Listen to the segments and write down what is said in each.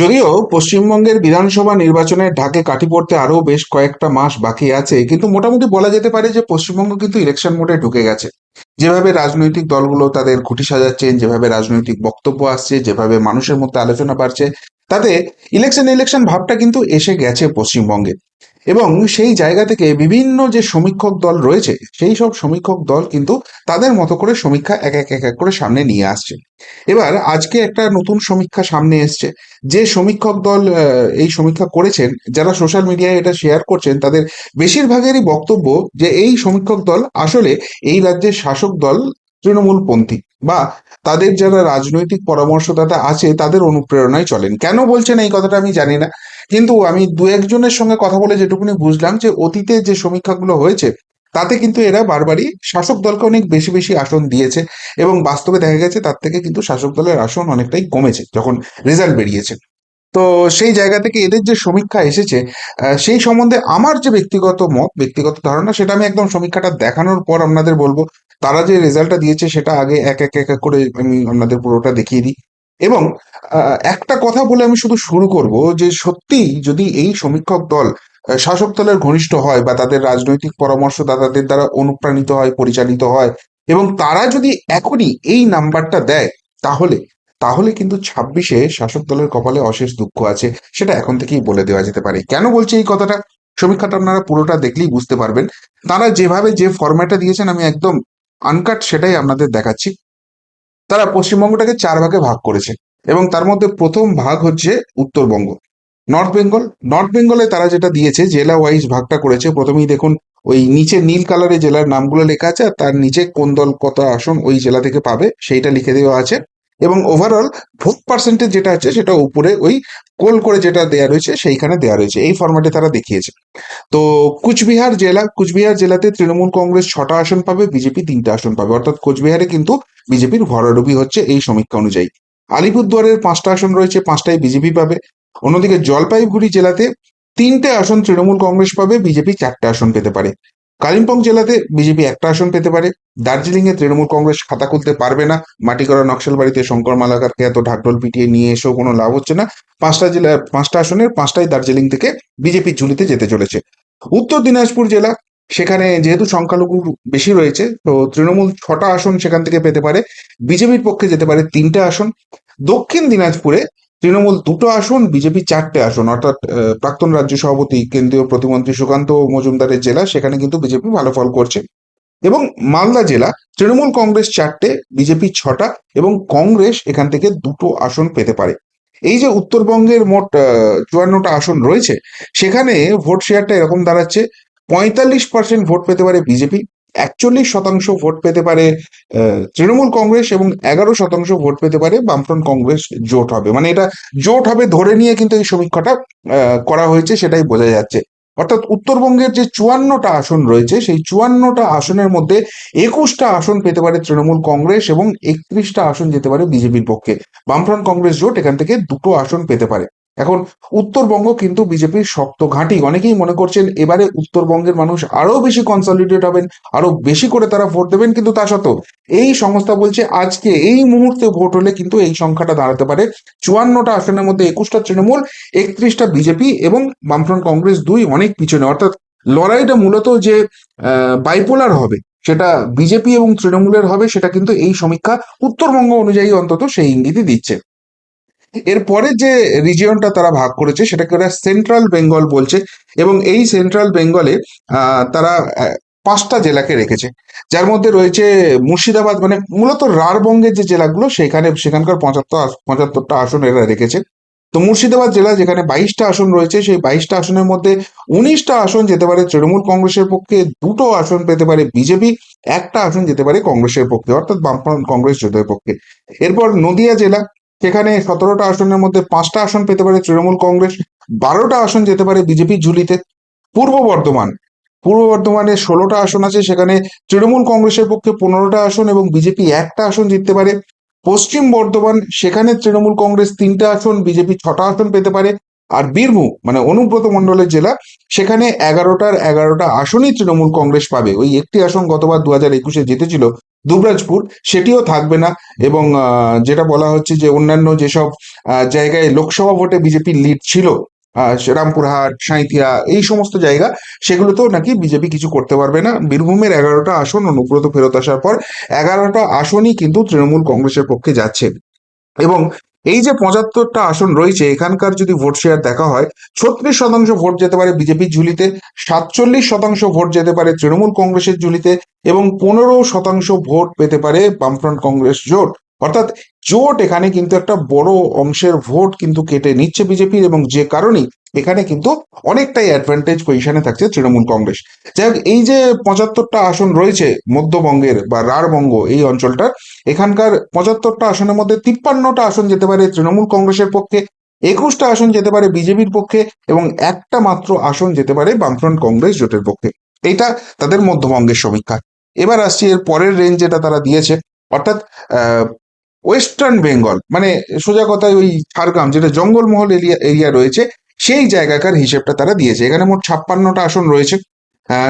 যদিও পশ্চিমবঙ্গের বিধানসভা নির্বাচনের ঢাকে কাটি পড়তে আরও বেশ কয়েকটা মাস বাকি আছে, কিন্তু মোটামুটি বলা যেতে পারে যে পশ্চিমবঙ্গ কিন্তু ইলেকশন মোডে ঢুকে গেছে। যেভাবে রাজনৈতিক দলগুলো তাদের খুঁটি সাজাচ্ছেন যেভাবে রাজনৈতিক বক্তব্য আসছে, যেভাবে মানুষের মধ্যে আলোচনা বাড়ছে, তাতে ইলেকশন ইলেকশন ভাবটা কিন্তু এসে গেছে পশ্চিমবঙ্গে। এবং সেই জায়গা থেকে বিভিন্ন যে সমীক্ষক দল রয়েছে, সেই সব সমীক্ষক দল কিন্তু তাদের মতো করে সমীক্ষা এক এক এক করে সামনে নিয়ে আসছে। এবার আজকে একটা নতুন সমীক্ষা সামনে এসছে। যে সমীক্ষক দল এই সমীক্ষা করেছেন, যারা সোশ্যাল মিডিয়ায় এটা শেয়ার করছেন, তাদের বেশিরভাগেরই বক্তব্য যে এই সমীক্ষক দল আসলে এই রাজ্যের শাসক দল তৃণমূলপন্থী। বা তাদের যারা রাজনৈতিক পরামর্শদাতা আছে, তাদের অনুপ্রেরণায় চলেন। কেন বলছেন এই কথাটা আমি জানি না। কিন্তু আমি দু একজনের সঙ্গে কথা বলে যেটুকুনি বুঝলাম যে, অতীতে যে সমীক্ষাগুলো হয়েছে, তাতে কিন্তু এরা বারবারই শাসক দলকে অনেক বেশি বেশি আসন দিয়েছে এবং বাস্তবে দেখা গেছে তার থেকে কিন্তু শাসক দলের আসন অনেকটাই কমেছে যখন রেজাল্ট বেরিয়েছে। তো সেই জায়গা থেকে এদের যে সমীক্ষা এসেছে সেই সম্বন্ধে আমার যে ব্যক্তিগত মত, ব্যক্তিগত ধারণা, সেটা আমি একদম সমীক্ষাটা দেখানোর পর আপনাদের বলব। তারা যে রেজাল্টটা দিয়েছে সেটা আগে এক এক এক করে আমি আপনাদের পুরোটা দেখিয়ে দিই। এবং একটা কথা বলে আমি শুধু শুরু করব যে সত্যি যদি এই সমীক্ষক দল শাসক দলের ঘনিষ্ঠ হয় বা তাদের রাজনৈতিক পরামর্শদাতাদের দ্বারা অনুপ্রাণিত হয়, পরিচালিত হয় এবং তারা যদি এখনই এই নাম্বারটা দেয়, তাহলে তাহলে কিন্তু ছাব্বিশে শাসক দলের কপালে অশেষ দুঃখ আছে। সেটা এখন থেকেই বলে দেওয়া যেতে পারে। কেন বলছি এই কথাটা? সমীক্ষাটা আপনারা পুরোটা দেখলেই বুঝতে পারবেন। তারা যেভাবে যে ফরম্যাটটা দিয়েছেন আমি একদম আনকাট সেটাই আপনাদের দেখাচ্ছি। তারা পশ্চিমবঙ্গটাকে চার ভাগে ভাগ করেছে এবং তার মধ্যে প্রথম ভাগ হচ্ছে উত্তরবঙ্গ। নর্থ বেঙ্গল নর্থ বেঙ্গলে তারা যেটা দিয়েছে, জেলা ওয়াইজ ভাগটা করেছে, প্রথমেই দেখুন ওই নিচে নীল কালারে জেলার নামগুলো লেখা আছে আর তার নিচে কোন দল কত আসন ওই জেলা থেকে পাবে, সেইটা লিখে দেওয়া আছে। এবং ওভারঅল ভোট পার্সেন্টেজ যেটা আছে সেটা উপরে ওই কোল করে যেটা দেয়া রয়েছে সেইখানে দেয়া রয়েছে। এই ফরম্যাটে তারা দেখিয়েছে। তো কুচবিহার জেলা, কুচবিহার জেলাতে তৃণমূল কংগ্রেস ছটা আসন পাবে, বিজেপি তিনটা আসন পাবে। অর্থাৎ কোচবিহারে কিন্তু বিজেপির ভরাডুবি হচ্ছে এই সমীক্ষা অনুযায়ী। আলিপুরদুয়ারের পাঁচটা আসন রয়েছে পাঁচটায় বিজেপি পাবে। অন্যদিকে জলপাইগুড়ি জেলাতে তিনটে আসন তৃণমূল কংগ্রেস পাবে, বিজেপি চারটে আসন পেতে পারে। কালিম্পং জেলাতে বিজেপি একটা আসন পেতে পারে। দার্জিলিং এ তৃণমূল কংগ্রেস খাতা খুলতে পারবে না। মাটি করা নকশাল বাড়িতে শঙ্কর মালাকারকে এত ঢাকঢোল পিটিয়ে নিয়ে এসেও কোনো লাভ হচ্ছে না। পাঁচটা জেলা, পাঁচটা আসনের পাঁচটাই দার্জিলিং থেকে বিজেপি ঝুলিতে যেতে চলেছে। উত্তর দিনাজপুর জেলা, সেখানে যেহেতু সংখ্যালঘু বেশি রয়েছে, তো তৃণমূল ছটা আসন সেখান থেকে পেতে পারে। বিজেপির পক্ষে যেতে পারে তিনটে আসন। দক্ষিণ দিনাজপুরে তৃণমূল দুটো আসন, বিজেপি চারটে আসন, অর্থাৎ প্রাক্তন রাজ্য সভাপতি, কেন্দ্রীয় প্রতিমন্ত্রী সুকান্ত মজুমদারের জেলা, সেখানে কিন্তু বিজেপি ভালো ফল করছে। এবং মালদা জেলা, তৃণমূল কংগ্রেস চারটে, বিজেপি ছটা এবং কংগ্রেস এখান থেকে দুটো আসন পেতে পারে। এই যে উত্তরবঙ্গের মোট চুয়ান্নটা আসন রয়েছে, সেখানে ভোট শেয়ারটা এরকম দাঁড়াচ্ছে, পঁয়তাল্লিশ পার্সেন্ট ভোট পেতে পারে বিজেপি একচল্লিশ শতাংশ ভোট পেতে পারে তৃণমূল কংগ্রেস এবং এগারো শতাংশ ভোট পেতে পারে বামফ্রন্ট কংগ্রেস জোট হবে। মানে এটা জোট হবে ধরে নিয়ে কিন্তু এই সমীক্ষাটা করা হয়েছে সেটাই বোঝা যাচ্ছে। অর্থাৎ উত্তরবঙ্গের যে চুয়ান্নটা আসন রয়েছে, সেই চুয়ান্নটা আসনের মধ্যে একুশটা আসন পেতে পারে তৃণমূল কংগ্রেস এবং একত্রিশটা আসন যেতে পারে বিজেপির পক্ষে। বামফ্রন্ট কংগ্রেস জোট এখান থেকে দুটো আসন পেতে পারে। এখন উত্তরবঙ্গ কিন্তু বিজেপির শক্ত ঘাঁটি। অনেকেই মনে করছেন এবারে উত্তরবঙ্গের মানুষ আরও বেশি কনসলিডেট হবেন আরও বেশি করে তারা ভোট দেবেন, কিন্তু তা সত্ত্বেও এই সংস্থা বলছে আজকে এই মুহূর্তে ভোট হলে কিন্তু এই সংখ্যাটা দাঁড়াতে পারে। চুয়ান্নটা আসনের মধ্যে একুশটা তৃণমূল, একত্রিশটা বিজেপি এবং বামফ্রন্ট কংগ্রেস দুই অনেক পিছনে। অর্থাৎ লড়াইটা মূলত যে বাইপোলার হবে, সেটা বিজেপি এবং তৃণমূলের হবে, সেটা কিন্তু এই সমীক্ষা উত্তরবঙ্গ অনুযায়ী অন্তত সেই ইঙ্গিতই দিচ্ছে। এরপরে যে রিজিয়নটা তারা ভাগ করেছে, সেটাকে ওরা সেন্ট্রাল বেঙ্গল বলছে এবং এই সেন্ট্রাল বেঙ্গলে তারা পাঁচটা জেলাকে রেখেছে। যার মধ্যে রয়েছে মুর্শিদাবাদ মানে মূলত রাঢ়বঙ্গের যে জেলাগুলো, সেখানে, সেখানকার পঁচাত্তর পঁচাত্তরটা আসন এরা রেখেছে। তো মুর্শিদাবাদ জেলা যেখানে বাইশটা আসন রয়েছে, সেই বাইশটা আসনের মধ্যে উনিশটা আসন যেতে পারে তৃণমূল কংগ্রেসের পক্ষে, দুটো আসন পেতে পারে বিজেপি, একটা আসন যেতে পারে কংগ্রেসের পক্ষে, অর্থাৎ বামফ্রন্ট কংগ্রেস জোটের পক্ষে। এরপর নদিয়া জেলা সেখানে সতেরোটা আসনের মধ্যে পাঁচটা আসন পেতে পারে তৃণমূল কংগ্রেস, বারোটা আসন যেতে পারে বিজেপি ঝুলিতে। পূর্ব বর্ধমান, পূর্ব বর্ধমানে ষোলোটা আসন আছে, সেখানে তৃণমূল কংগ্রেসের পক্ষে পনেরোটা আসন এবং বিজেপি একটা আসন জিততে পারে। পশ্চিম বর্ধমান, সেখানে তৃণমূল কংগ্রেস তিনটা আসন, বিজেপি ছটা আসন পেতে পারে। আর বীরভূম মানে অনুব্রত মণ্ডলের জেলা, সেখানে এগারোটার এগারোটা আসনই তৃণমূল কংগ্রেস পাবে। ওই একটি আসন গতবার দু হাজার একুশে জিতেছিল দুবরাজপুর, সেটিও থাকবে না এবং যেটা বলা হচ্ছে যে অন্যান্য যেসব জায়গায় লোকসভা ভোটে বিজেপির লিড ছিল রামপুরহাট সাঁইথিয়া, এই সমস্ত জায়গা, সেগুলোতেও নাকি বিজেপি কিছু করতে পারবে না। বীরভূমের এগারোটা আসন, অনুব্রত ফেরত আসার পর এগারোটা আসনই কিন্তু তৃণমূল কংগ্রেসের পক্ষে যাচ্ছে। এবং এই যে পঁচাত্তরটা আসন রয়েছে, এখানকার যদি ভোট শেয়ার দেখা হয়, ছত্রিশ শতাংশ ভোট যেতে পারে বিজেপির ঝুলিতে, সাতচল্লিশ শতাংশ ভোট যেতে পারে তৃণমূল কংগ্রেসের ঝুলিতে এবং পনেরো শতাংশ ভোট পেতে পারে বামফ্রন্ট কংগ্রেস জোট। অর্থাৎ জোট এখানে কিন্তু একটা বড় অংশের ভোট কিন্তু কেটে নিচ্ছে বিজেপির এবং যে কারণেই এখানে কিন্তু অনেকটাই অ্যাডভান্টেজ পজিশনে থাকছে তৃণমূল কংগ্রেস। যাই হোক, এই যে পঁচাত্তরটা আসন রয়েছে মধ্যবঙ্গের বা রাঢ়বঙ্গ এই অঞ্চলটার, এখানকার পঁচাত্তরটা আসনের মধ্যে তিপ্পান্নটা আসন যেতে পারে তৃণমূল কংগ্রেসের পক্ষে, একুশটা আসন যেতে পারে বিজেপির পক্ষে এবং একটা মাত্র আসন যেতে পারে বামফ্রন্ট কংগ্রেস জোটের পক্ষে। এইটা তাদের মধ্যবঙ্গের সমীক্ষা। এবার আসছি এর পরের রেঞ্জ যেটা তারা দিয়েছে। অর্থাৎ ওয়েস্টার্ন বেঙ্গল মানে সোজা কথায় ওই ঝাড়গ্রাম, যেটা জঙ্গলমহল এরিয়া এরিয়া রয়েছে, সেই জায়গাকার হিসেবটা তারা দিয়েছে। এখানে মোট ছাপ্পান্নটা আসন রয়েছে।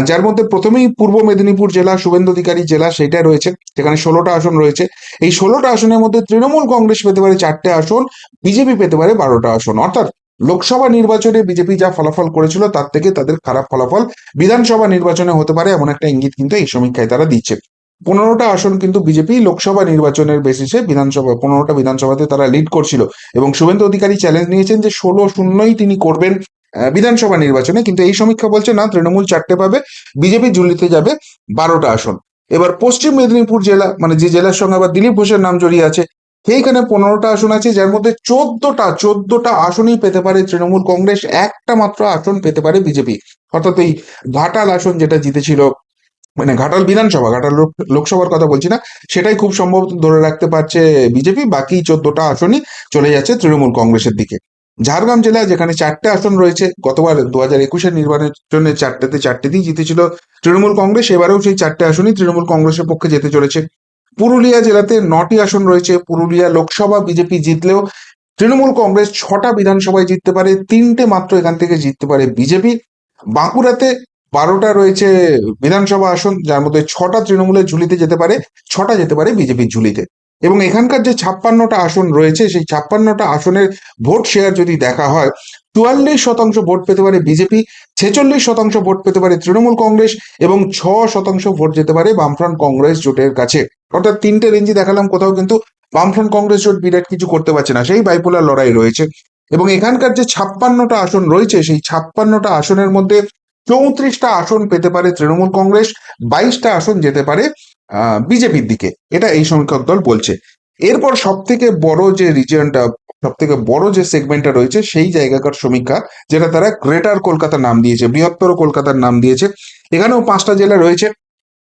যার মধ্যে প্রথমেই পূর্ব মেদিনীপুর জেলা, শুভেন্দু অধিকারী জেলা সেটা রয়েছে। সেখানে ষোলোটা আসন রয়েছে। এই ষোলোটা আসনের মধ্যে তৃণমূল কংগ্রেস পেতে পারে চারটে আসন, বিজেপি পেতে পারে বারোটা আসন। অর্থাৎ লোকসভা নির্বাচনে বিজেপি যা ফলাফল করেছিল, তার থেকে তাদের খারাপ ফলাফল বিধানসভা নির্বাচনে হতে পারে, এমন একটা ইঙ্গিত কিন্তু এই সমীক্ষায় তারা দিচ্ছে। পনেরোটা আসন কিন্তু বিজেপি লোকসভা নির্বাচনের বেসিসে বিধানসভা, পনেরোটা বিধানসভাতে তারা লিড করছিল। এবং শুভেন্দু অধিকারী চ্যালেঞ্জ নিয়েছেন যে ষোলো শূন্যই তিনি করবেন বিধানসভা নির্বাচনে। কিন্তু এই সমীক্ষা বলছে, না, তৃণমূল চারটে পাবে, বিজেপি ঝুলিতে যাবে বারোটা আসন। এবার পশ্চিম মেদিনীপুর জেলা মানে যে জেলার সঙ্গে আবার দিলীপ ঘোষের নাম জড়িয়ে আছে, সেইখানে পনেরোটা আসন আছে, যার মধ্যে চোদ্দটা চোদ্দটা আসনই পেতে পারে তৃণমূল কংগ্রেস, একটা মাত্র আসন পেতে পারে বিজেপি। অর্থাৎ এই ঘাটাল আসন যেটা জিতেছিল মানে ঘাটাল বিধানসভা, ঘাটাল লোকসভার কথা বলছি না, সেটাই খুব সম্ভবত ধরে রাখতে পারছে বিজেপি, বাকি চোদ্দটা আসনই চলে যাচ্ছে তৃণমূল কংগ্রেসের দিকে। ঝাড়গ্রাম জেলায় যেখানে চারটে আসন রয়েছে, গতবার দু হাজার একুশের নির্বাচনে চারটেতে চারটে চারটেতেই জিতেছিল তৃণমূল কংগ্রেস, এবারেও সেই চারটে আসনই তৃণমূল কংগ্রেসের পক্ষে যেতে চলেছে। পুরুলিয়া জেলাতে নটি আসন রয়েছে, পুরুলিয়া লোকসভা বিজেপি জিতলেও তৃণমূল কংগ্রেস ছটা বিধানসভায় জিততে পারে, তিনটে মাত্র এখান থেকে জিততে পারে বিজেপি। বাঁকুড়াতে বারোটা রয়েছে বিধানসভা আসন, যার মধ্যে ছটা তৃণমূলের ঝুলিতে যেতে পারে, ছটা যেতে পারে বিজেপির ঝুলিতে। এবং এখানকার যে ছাপ্পান্নটা আসন রয়েছে, সেই ছাপ্পান্নটা আসনের ভোট শেয়ার যদি দেখা হয়, চুয়াল্লিশ শতাংশ ভোট পেতে পারে বিজেপি, ছেচল্লিশ শতাংশ ভোট পেতে পারে তৃণমূল কংগ্রেস এবং ছ শতাংশ ভোট যেতে পারে বামফ্রন্ট কংগ্রেস জোটের কাছে। অর্থাৎ তিনটে রেঞ্জি দেখালাম, কোথাও কিন্তু বামফ্রন্ট কংগ্রেস জোট বিরাট কিছু করতে পারছে না, সেই বাইপোলার লড়াই রয়েছে। এবং এখানকার যে ছাপ্পান্নটা আসন রয়েছে, সেই ছাপ্পান্নটা আসনের মধ্যে চৌত্রিশটা আসন পেতে পারে তৃণমূল কংগ্রেস, বাইশটা আসন যেতে পারে বিজেপির দিকে। এটা এই সংখ্যক দল বলছে। এরপর সব থেকে বড় যে রিজিয়নটা সব থেকে বড় যে সেগমেন্টটা রয়েছে, সেই জায়গাকার সমীক্ষা যেটা তারা গ্রেটার কলকাতার নাম দিয়েছে, বৃহত্তর কলকাতার নাম দিয়েছে। এখানেও পাঁচটা জেলা রয়েছে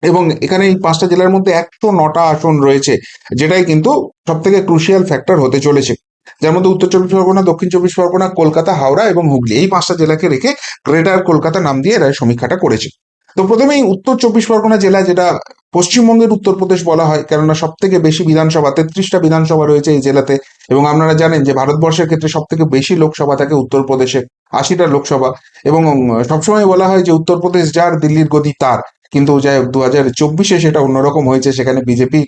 এবং এখানে এই পাঁচটা জেলার মধ্যে একশো নটা আসন রয়েছে, যেটাই কিন্তু সব থেকে ক্রুশিয়াল ফ্যাক্টর হতে চলেছে। যার মধ্যে উত্তর চব্বিশ পরগনা, দক্ষিণ চব্বিশ পরগনা, কলকাতা, হাওড়া এবং হুগলি এই পাঁচটা জেলাকে রেখে গ্রেটার কলকাতা নাম দিয়ে এরা সমীক্ষাটা করেছে। তো প্রথমেই উত্তর চব্বিশ পরগনা জেলা যেটা পশ্চিমবঙ্গের উত্তরপ্রদেশ বলা হয়, কেননা সব থেকে বেশি বিধানসভা, তেত্রিশটা বিধানসভা রয়েছে এই জেলাতে এবং আপনারা জানেন যে ভারতবর্ষের ক্ষেত্রে সব থেকে বেশি লোকসভা থাকে উত্তরপ্রদেশে, আশিটা লোকসভা এবং সবসময় বলা হয় যে উত্তরপ্রদেশ যার দিল্লির গদি তার। কিন্তু যাই দু হাজার চব্বিশে সেটা অন্যরকম হয়েছে, সেখানে বিজেপি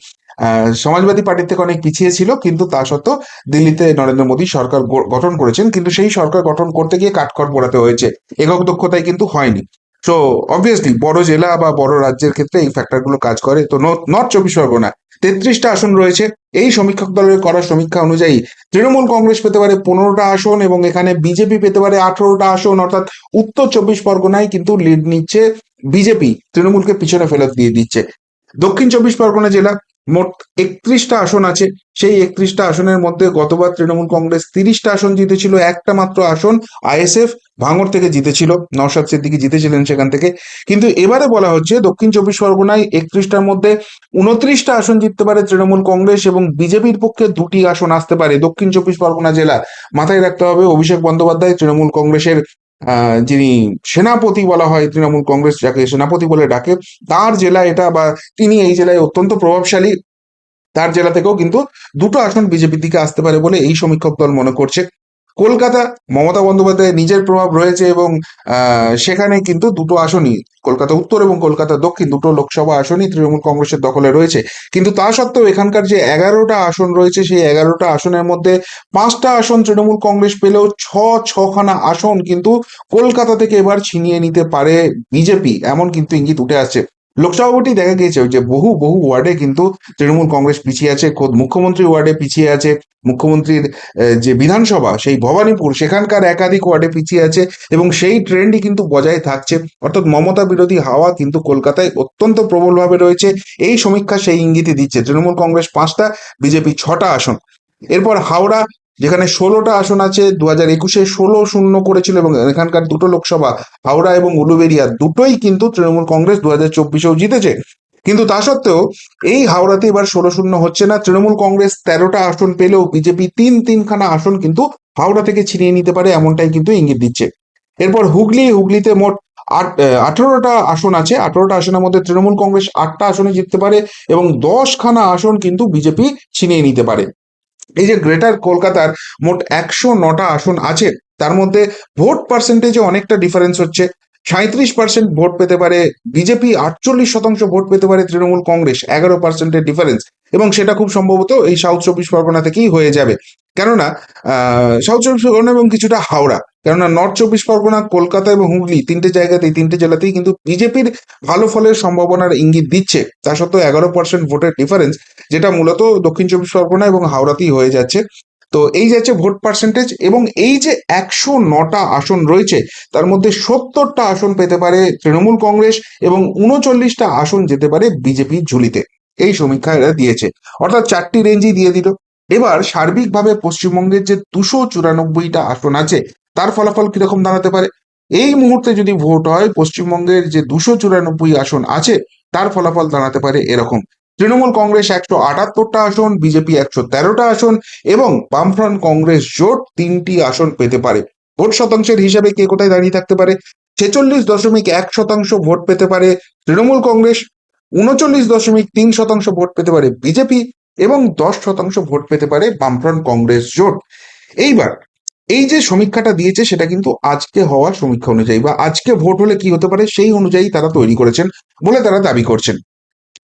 সমাজবাদী পার্টির থেকে অনেক পিছিয়ে ছিল, কিন্তু তা সত্ত্বেও দিল্লিতে নরেন্দ্র মোদী সরকার গঠন করেছেন, কিন্তু সেই সরকার গঠন করতে গিয়ে কাঠখড় পোড়াতে হয়েছে। একক দক্ষতায় কিন্তু হয়নি। তো অবভিয়াসলি বড় জেলা বা বড় রাজ্যের ক্ষেত্রে এই ফ্যাক্টরগুলো কাজ করে, তো নর্থ চব্বিশ পরগনা। তেত্রিশটা আসন রয়েছে। এই সমীক্ষক দলের করা সমীক্ষা অনুযায়ী তৃণমূল কংগ্রেস পেতে পারে পনেরোটা আসন এবং এখানে বিজেপি পেতে পারে আঠারোটা আসন, অর্থাৎ উত্তর চব্বিশ পরগনায় কিন্তু লিড নিচ্ছে বিজেপি, তৃণমূলকে পিছনে ফেরত দিয়ে দিচ্ছে। দক্ষিণ চব্বিশ পরগনা জেলা মোট একত্রিশটা আসন আছে। সেই একত্রিশটা আসনের মধ্যে গতবার তৃণমূল কংগ্রেস তিরিশটা আসন জিতেছিল, একটা মাত্র আসন আইএসএফ ভাঙর থেকে জিতেছিল, নওশাদ সিদ্দিকি জিতেছিলেন সেখান থেকে। কিন্তু এবারে বলা হচ্ছে দক্ষিণ চব্বিশ পরগনায় একত্রিশটার মধ্যে উনত্রিশটা আসন জিততে পারে তৃণমূল কংগ্রেস এবং বিজেপির পক্ষে দুটি আসন আসতে পারে দক্ষিণ চব্বিশ পরগনা জেলা। মাথায় রাখতে হবে অভিষেক বন্দ্যোপাধ্যায় তৃণমূল কংগ্রেসের যিনি সেনাপতি বলা হয়, তৃণমূল কংগ্রেস যাকে সেনাপতি বলে ডাকে, তার জেলা এটা বা তিনি এই জেলায় অত্যন্ত প্রভাবশালী, তার জেলা থেকেও কিন্তু দুটো আসন বিজেপির দিকে আসতে পারে বলে এই সমীক্ষক দল মনে করছে। কলকাতা, মমতা বন্দ্যোপাধ্যায়ের নিজের প্রভাব রয়েছে এবং সেখানে কিন্তু দুটো আসনই, কলকাতা উত্তর এবং কলকাতা দক্ষিণ, দুটো লোকসভা আসনই তৃণমূল কংগ্রেসের দখলে রয়েছে। কিন্তু তা সত্ত্বেও এখানকার যে এগারোটা আসন রয়েছে, সেই এগারোটা আসনের মধ্যে পাঁচটা আসন তৃণমূল কংগ্রেস পেলেও ছ, ছখানা আসন কিন্তু কলকাতা থেকে এবার ছিনিয়ে নিতে পারে বিজেপি, এমন কিন্তু ইঙ্গিত উঠে আসছে। লোকসভা ভোটেই দেখা গিয়েছে, যে বহু বহু ওয়ার্ডে কিন্তু তৃণমূল কংগ্রেস পিছিয়ে আছে, খোদ মুখ্যমন্ত্রী ওয়ার্ডে পিছিয়ে আছে, মুখ্যমন্ত্রীর যে বিধানসভা, সেই ভবানীপুর, সেখানকার একাধিক ওয়ার্ডে পিছিয়ে আছে, এবং সেই ট্রেন্ডই কিন্তু বজায় থাকছে। অর্থাৎ মমতা বিরোধী হাওয়া কিন্তু কলকাতায় অত্যন্ত প্রবলভাবে রয়েছে। এই সমীক্ষা সেই ইঙ্গিতই দিচ্ছে। তৃণমূল কংগ্রেস পাঁচটা, বিজেপি ছটা আসন। এরপর হাওড়া যেখানে ষোলোটা আসন আছে দু হাজার একুশে ষোলো শূন্য করেছিল এবং এখানকার দুটো লোকসভা, হাওড়া এবং উলুবেরিয়া দুটোই কিন্তু তৃণমূল কংগ্রেস দু হাজার চব্বিশেও জিতেছে। কিন্তু তা সত্ত্বেও এই হাওড়াতে এবার ষোলো শূন্য হচ্ছে না। তৃণমূল কংগ্রেস তেরোটা আসন পেলেও বিজেপি তিন তিনখানা আসন কিন্তু হাওড়া থেকে ছিনিয়ে নিতে পারে, এমনটাই কিন্তু ইঙ্গিত দিচ্ছে। এরপর হুগলি, হুগলিতে মোট আট আঠেরোটা আসন আছে। আঠেরোটা আসনের মধ্যে তৃণমূল কংগ্রেস আটটা আসনে জিততে পারে এবং দশখানা আসন কিন্তু বিজেপি ছিনিয়ে নিতে পারে। এই যে গ্রেটার কলকাতার মোট একশো নটা আসন আছে, তার মধ্যে ভোট পার্সেন্টেজে অনেকটা ডিফারেন্স হচ্ছে। সাঁত্রিশ পার্সেন্ট ভোট পেতে পারে বিজেপি আটচল্লিশ শতাংশ ভোট পেতে পারে তৃণমূল কংগ্রেস, এগারো পার্সেন্টের ডিফারেন্স এবং সেটা খুব সম্ভবত এই সাউথ চব্বিশ পরগনা থেকেই হয়ে যাবে। কেননা সাউথ চব্বিশ পরগনা এবং কিছুটা হাওড়া। কেননা নর্থ চব্বিশ পরগনা, কলকাতা এবং হুগলি তিনটে জায়গাতেই তিনটে জেলাতেই কিন্তু বিজেপির ভালো ফলের সম্ভাবনার ইঙ্গিত দিচ্ছে। তা সত্ত্বেও এগারো পার্সেন্ট ভোটের ডিফারেন্স যেটা মূলত দক্ষিণ চব্বিশ পরগনা এবং হাওড়াতেই হয়ে যাচ্ছে। তো এই যাচ্ছে ভোট পার্সেন্টেজ এবং এই যে একশো নটা আসন রয়েছে, তার মধ্যে সত্তরটা আসন পেতে পারে তৃণমূল কংগ্রেস এবং উনচল্লিশটা আসন যেতে পারে বিজেপির ঝুলিতে। এই সমীক্ষা এরা দিয়েছে। অর্থাৎ চারটি রেঞ্জই দিয়ে দিল। এবার সার্বিকভাবে পশ্চিমবঙ্গের যে দুশো চুরানব্বইটা আসন আছে তার ফলাফল কীরকম দাঁড়াতে পারে? এই মুহূর্তে যদি ভোট হয়, পশ্চিমবঙ্গের যে দুশো চুরানব্বই আসন আছে, তার ফলাফল দাঁড়াতে পারে এরকম। তৃণমূল কংগ্রেস একশো আটাত্তরটা আসন, বিজেপি একশো তেরোটা আসন এবং বামফ্রন্ট কংগ্রেস জোট তিনটি আসন পেতে পারে। ভোট শতাংশের হিসাবে কে কোথায় দাঁড়িয়ে থাকতে পারে? ছেচল্লিশ দশমিক এক শতাংশ ভোট পেতে পারে তৃণমূল কংগ্রেস, উনচল্লিশ দশমিক তিন শতাংশ ভোট পেতে পারে বিজেপি এবং দশ শতাংশ ভোট পেতে পারে বামফ্রন্ট কংগ্রেস জোট। এইবার এই যে সমীক্ষাটা দিয়েছে সেটা কিন্তু আজকে হওয়া সমীক্ষা অনুযায়ী বা আজকে ভোট হলে কি হতে পারে সেই অনুযায়ী তারা তৈরি করেছেন বলে তারা দাবি করছেন।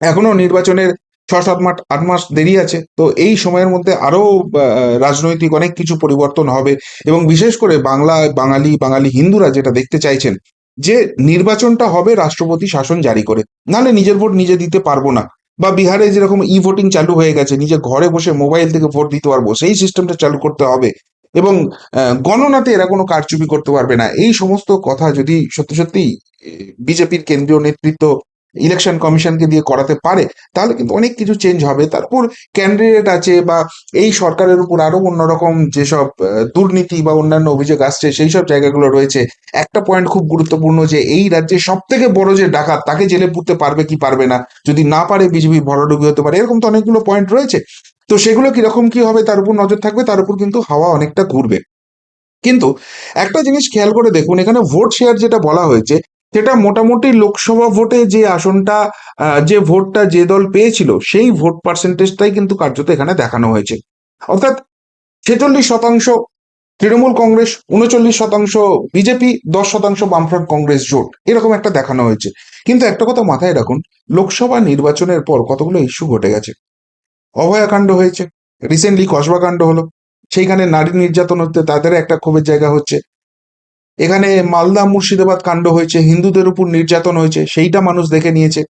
এখনও নির্বাচনের ছ সাত মাস আট মাস দেরি আছে তো এই সময়ের মধ্যে আরও আহ, রাজনৈতিক অনেক কিছু পরিবর্তন হবে এবং বিশেষ করে বাংলা বাঙালি বাঙালি হিন্দুরা যেটা দেখতে চাইছেন যে নির্বাচনটা হবে রাষ্ট্রপতি শাসন জারি করে নাহলে নিজের ভোট নিজে দিতে পারব না। বা বিহারে যেরকম ই ভোটিং চালু হয়ে গেছে নিজে ঘরে বসে মোবাইল থেকে ভোট দিতে পারব সেই সিস্টেমটা চালু করতে হবে। এবং গণনাতে এরা কোনো কারচুপি করতে পারবে না। এই সমস্ত কথা যদি সত্যি সত্যি বিজেপির কেন্দ্রীয় নেতৃত্ব ইলেকশন কমিশনকে দিয়ে করাতে পারে, তাহলে কিন্তু অনেক কিছু চেঞ্জ হবে। তারপর ক্যান্ডিডেট আছে বা এই সরকারের উপর আরও অন্যরকম যেসব দুর্নীতি বা অন্যান্য অভিযোগ আসছে, সেই সব জায়গাগুলো রয়েছে। একটা পয়েন্ট খুব গুরুত্বপূর্ণ যে, এই রাজ্যে সব থেকে বড় যে ডাকাত, তাকে জেলে পুরতে পারবে কি পারবে না? যদি না পারে বিজেপি ভরাডুবি হতে পারে, এরকম তো অনেকগুলো পয়েন্ট রয়েছে। তো সেগুলো কীরকম কি হবে তার উপর নজর থাকবে, তার উপর কিন্তু হাওয়া অনেকটা ঘুরবে। কিন্তু একটা জিনিস খেয়াল করে দেখুন, এখানে ভোট শেয়ার যেটা বলা হয়েছে, সেটা মোটামুটি লোকসভা ভোটে যে আসনটা যে ভোটটা যে দল পেয়েছিল, সেই ভোট পার্সেন্টেজটাই কিন্তু কার্যত এখানে দেখানো হয়েছে। অর্থাৎ ছেচল্লিশ শতাংশ তৃণমূল কংগ্রেস, উনচল্লিশ শতাংশ বিজেপি, দশ শতাংশ বামফ্রন্ট কংগ্রেস জোট, এরকম একটা দেখানো হয়েছে। কিন্তু একটা কথা মাথায় রাখুন, লোকসভা নির্বাচনের পর কতগুলো ইস্যু ঘটে গেছে। অভয়াকাণ্ড হয়েছে। রিসেন্টলি কসবা কাণ্ড হলো। সেইখানে নারী নির্যাতন হচ্ছে তাদের একটা ক্ষোভের জায়গা হচ্ছে। এখানে মালদা মুর্শিদাবাদ কাণ্ড হয়েছে, হিন্দুদের উপর নির্যাতন হয়েছে, সেইটা মানুষ দেখে নিয়েছে।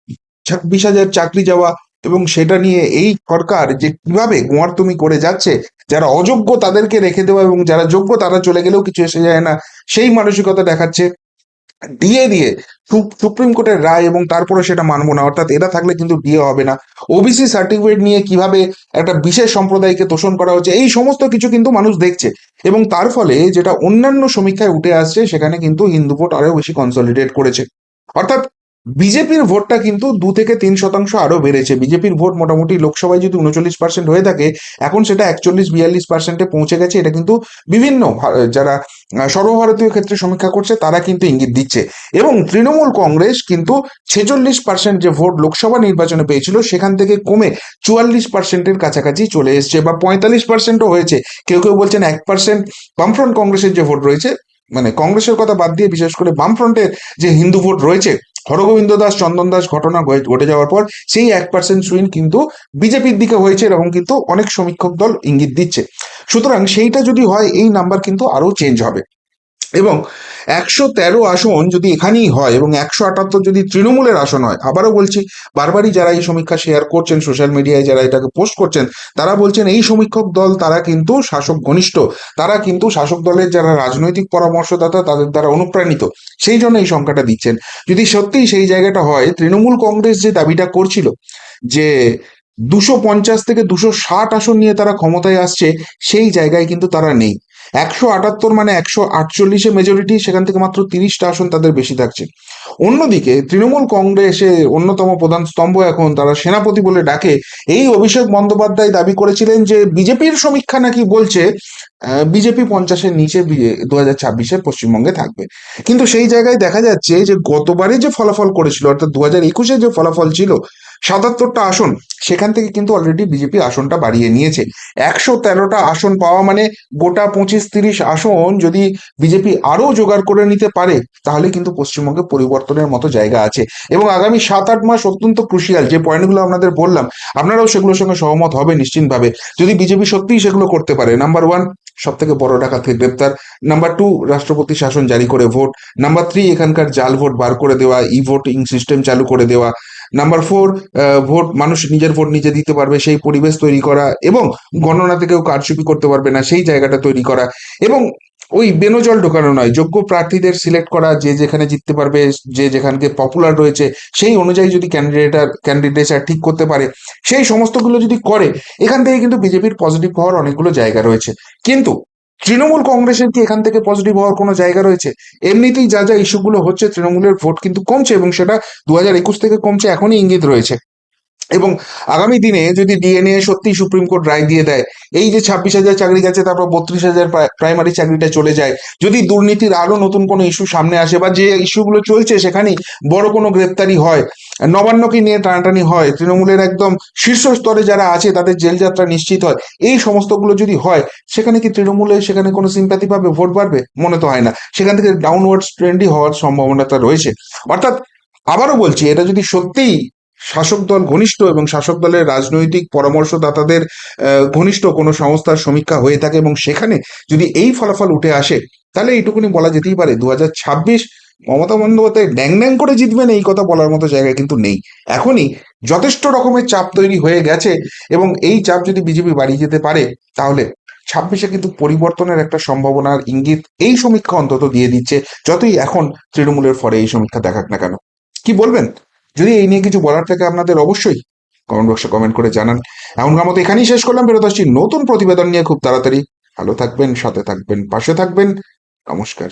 ছাব্বিশ হাজার চাকরি যাওয়া এবং সেটা নিয়ে এই সরকার যে কীভাবে গোয়ারতুমি করে যাচ্ছে, যারা অযোগ্য তাদেরকে রেখে দেওয়া এবং যারা যোগ্য তারা চলে গেলেও কিছু এসে যায় না, সেই মানসিকতা দেখাচ্ছে। দিয়ে দিয়ে সুপ্রিম কোর্টের রায় এবং তারপরে সেটা মানবো না। অর্থাৎ এটা থাকলে কিন্তু ডিএ হবে না। ওবিসি সার্টিফিকেট নিয়ে কীভাবে একটা বিশেষ সম্প্রদায়কে তোষণ করা হচ্ছে, এই সমস্ত কিছু কিন্তু মানুষ দেখছে। এবং তার ফলে যেটা অন্যান্য সমীক্ষায় উঠে আসছে, সেখানে কিন্তু হিন্দু ভোট আরও বেশি কনসলিডেট করেছে। অর্থাৎ বিজেপির ভোটটা কিন্তু দু থেকে তিন শতাংশ আরও বেড়েছে। বিজেপির ভোট মোটামুটি লোকসভায় যদি উনচল্লিশ পার্সেন্ট হয়ে থাকে, এখন সেটা একচল্লিশ বিয়াল্লিশ পার্সেন্টে পৌঁছে গেছে। এটা কিন্তু বিভিন্ন যারা সর্বভারতীয় ক্ষেত্রে সমীক্ষা করছে, তারা কিন্তু ইঙ্গিত দিচ্ছে। এবং তৃণমূল কংগ্রেস কিন্তু ছেচল্লিশ পার্সেন্ট যে ভোট লোকসভা নির্বাচনে পেয়েছিল, সেখান থেকে কমে চুয়াল্লিশ পার্সেন্টের কাছাকাছি চলে এসছে বা পঁয়তাল্লিশ পার্সেন্টও হয়েছে। কেউ কেউ বলছেন এক পার্সেন্ট বামফ্রন্ট কংগ্রেসের যে ভোট রয়েছে মানে কংগ্রেসের কথা বাদ দিয়ে বিশেষ করে বামফ্রন্টের যে হিন্দু ভোট রয়েছে হরগোবিন্দ দাস, চন্দন দাস ঘটনা ঘটে- যাওয়ার পর সেই এক পার্সেন্ট সুইন কিন্তু বিজেপির দিকে হয়েছে এরকম কিন্তু অনেক সমীক্ষক দল ইঙ্গিত দিচ্ছে। সুতরাং সেইটা যদি হয়, এই নাম্বার কিন্তু আরও চেঞ্জ হবে। এবং একশো তেরো আসন যদি এখানেই হয় এবং একশো আটাত্তর যদি তৃণমূলের আসন হয়, আবারও বলছি, বারবারই যারা এই সমীক্ষা শেয়ার করছেন সোশ্যাল মিডিয়ায় যারা এটাকে পোস্ট করছেন, তারা বলছেন এই সমীক্ষক দল তারা কিন্তু শাসক ঘনিষ্ঠ, তারা কিন্তু শাসক দলের যারা রাজনৈতিক পরামর্শদাতা তাদের দ্বারা অনুপ্রাণিত। সেই জন্য এই সংখ্যাটা দিচ্ছেন। যদি সত্যিই সেই জায়গাটা হয়, তৃণমূল কংগ্রেস যে দাবিটা করছিল, যে দুশো পঞ্চাশ থেকে দুশো ষাট আসন নিয়ে তারা ক্ষমতায় আসছে, সেই জায়গায় কিন্তু তারা নেই। একশো আটাত্তর মানে একশো আটচল্লিশে মেজরিটি সেখান থেকে মাত্র তিরিশটা আসন তাদের বেশি থাকছে। অন্যদিকে তৃণমূল কংগ্রেসে অন্যতম প্রধান স্তম্ভ এখন তারা সেনাপতি বলে ডাকে। এই অভিষেক বন্দ্যোপাধ্যায় দাবি করেছিলেন যে বিজেপির সমীক্ষা নাকি বলছে বিজেপি পঞ্চাশের নিচে দু হাজার ছাব্বিশে পশ্চিমবঙ্গে থাকবে। কিন্তু সেই জায়গায় দেখা যাচ্ছে যে গতবারে যে ফলাফল করেছিল, অর্থাৎ দু হাজার একুশে যে ফলাফল ছিল সাতাত্তরটা আসন, সেখান থেকে কিন্তু অলরেডি বিজেপি আসনটা বাড়িয়ে নিয়েছে। একশো তেরোটা আসন পাওয়া মানে গোটা পঁচিশ তিরিশ আসন যদি বিজেপি আরও জোগাড় করে নিতে পারে, তাহলে কিন্তু পশ্চিমবঙ্গে পরিবর্তনের মতো জায়গা আছে। এবং আগামী সাত আট মাস অত্যন্ত ক্রুশিয়াল যে পয়েন্টগুলো আপনাদের বললাম, আপনারাও সেগুলোর সঙ্গে সহমত হবে নিশ্চিতভাবে। যদি বিজেপি সত্যিই সেগুলো করতে পারে নাম্বার ওয়ান সব থেকে বড় ডাকাত থেকে গ্রেপ্তার। নাম্বার টু রাষ্ট্রপতি শাসন জারি করে ভোট নাম্বার থ্রি এখানকার জাল ভোট বার করে দেওয়া ই ভোটিং সিস্টেম চালু করে দেওয়া। নাম্বার ফোর ভোট মানুষ নিজের ভোট নিজে দিতে পারবে, সেই পরিবেশ তৈরি করা এবং গণনা থেকেও কারচুপি করতে পারবে না, সেই জায়গাটা তৈরি করা। এবং ওই বেনজল ঢোকানো নয়, যোগ্য প্রার্থীদের সিলেক্ট করা, যে যেখানে জিততে পারবে, যে যেখানকে পপুলার রয়েছে, সেই অনুযায়ী যদি ক্যান্ডিডেটার ক্যান্ডিডেটার ঠিক করতে পারে, সেই সমস্তগুলো যদি করে, এখান থেকে কিন্তু বিজেপির পজিটিভ হওয়ার অনেকগুলো জায়গা রয়েছে। কিন্তু তৃণমূল কংগ্রেসের কি এখান থেকে পজিটিভ হওয়ার কোনো জায়গা রয়েছে? এমনিতেই যা যা ইস্যুগুলো হচ্ছে, তৃণমূলের ভোট কিন্তু কমছে এবং সেটা দু একুশ থেকে কমছে, এখনই ইঙ্গিত রয়েছে। এবং আগামী দিনে যদি ডিএনএ সত্যি সুপ্রিম কোর্ট রায় দিয়ে দেয়, এই যে ছাব্বিশ হাজার চাকরি গেছে, তারপর বত্রিশ হাজার প্রাইমারি চাকরিটা চলে যায়, যদি দুর্নীতির আরও নতুন কোনো ইস্যু সামনে আসে বা যে ইস্যুগুলো চলছে সেখানেই বড় কোনো গ্রেপ্তারি হয় নবান্নকে নিয়ে টানাটানি হয়, তৃণমূলের একদম শীর্ষ স্তরে যারা আছে তাদের জেল যাত্রা নিশ্চিত হয়, এই সমস্তগুলো যদি হয়, সেখানে কি তৃণমূলে সেখানে কোনো সিম্প্যাথি পাবে ভোট বাড়বে? মনে তো হয় না। সেখান থেকে ডাউনওয়ার্ডস ট্রেন্ডই হওয়ার সম্ভাবনাটা রয়েছে। অর্থাৎ আবারও বলছি, এটা যদি সত্যিই শাসক দল ঘনিষ্ঠ এবং শাসক দলের রাজনৈতিক পরামর্শদাতাদের ঘনিষ্ঠ কোনো সংস্থার সমীক্ষা হয়ে থাকে এবং সেখানে যদি এই ফলাফল উঠে আসে, তাহলে এইটুকুনি বলা যেতেই পারে দু হাজার ছাব্বিশ মমতা বন্দ্যোপাধ্যায় ড্যাং ড্যাং করে জিতবেন এই কথা বলার মতো জায়গায় কিন্তু নেই। এখনই যথেষ্ট রকমের চাপ তৈরি হয়ে গেছে এবং এই চাপ যদি বিজেপি বাড়িয়ে যেতে পারে, তাহলে ছাব্বিশে কিন্তু পরিবর্তনের একটা সম্ভাবনার ইঙ্গিত এই সমীক্ষা অন্তত দিয়ে দিচ্ছে, যতই এখন তৃণমূলের ফলে এই সমীক্ষা দেখাক না কেন। কি বলবেন? যদি এই নিয়ে কিছু বলার থাকে আপনাদের অবশ্যই কমেন্ট বক্সে কমেন্ট করে জানান। এমনকার মতো এখানেই শেষ করলাম। ফেরত আসছি নতুন প্রতিবেদন নিয়ে খুব তাড়াতাড়ি। ভালো থাকবেন, সাথে থাকবেন, পাশে থাকবেন। নমস্কার।